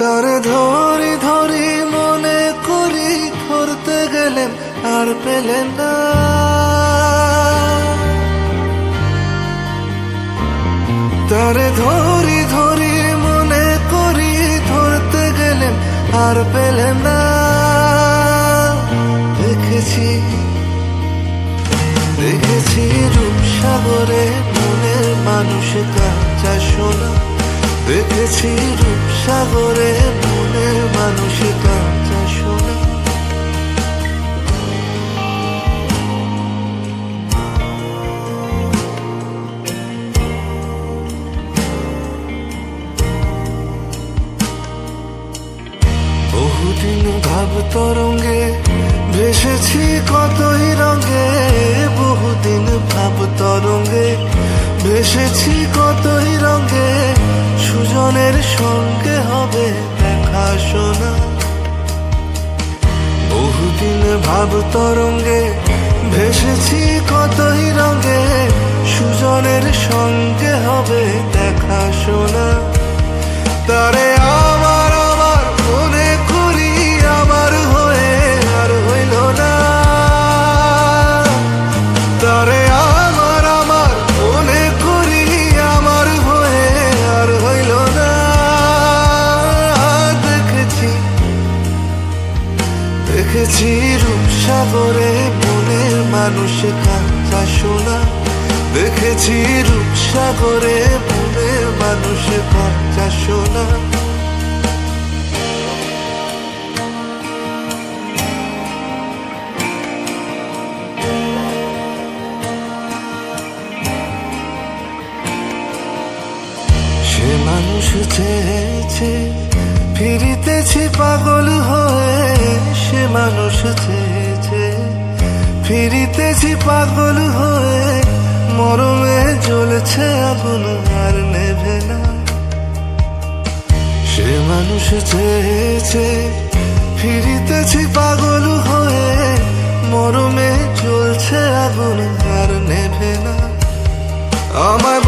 তারে ধরি ধরি মনে করি ধরতে গেলেন আর পেলেন না। তারে ধরি ধরি মনে করি ধরতে গেলেন আর পেলেন না। দেখেছি দেখেছি রূপসাগরে মনের মানুষ কাঁচা সোনা। দেখেছি রূপসাগরে মনের মানুষ কাঁচা সোনা বহুদিন ভাব তরঙ্গে ভেসেছি কতই রঙে, বহুদিন ভাব তরঙ্গে ভেসেছি সুজনের সঙ্গে হবে দেখা শোনা। বহুদিন ভাব তরঙ্গে ভেসেছি কতই রঙে, সুজনের সঙ্গে হবে দেখা শোনা। তারে রূপসাগরে মনের মানুষ কাঁচা সোনা। দেখেছি রূপসাগরে মনের মানুষ কাঁচা সোনা। সে মানুষ চেয়েছে, ফিরিতেছি পাগল হয়ে সে মানুষ চেয়েছে। ফিরিতেছি পাগল হয়ে, মরমে জ্বলছে আগুন, আর নেভে না। সে মানুষ চেয়েছে, ফিরিতেছি পাগল হয়ে, মরমে জ্বলছে আগুন, আর নেভে না। আমার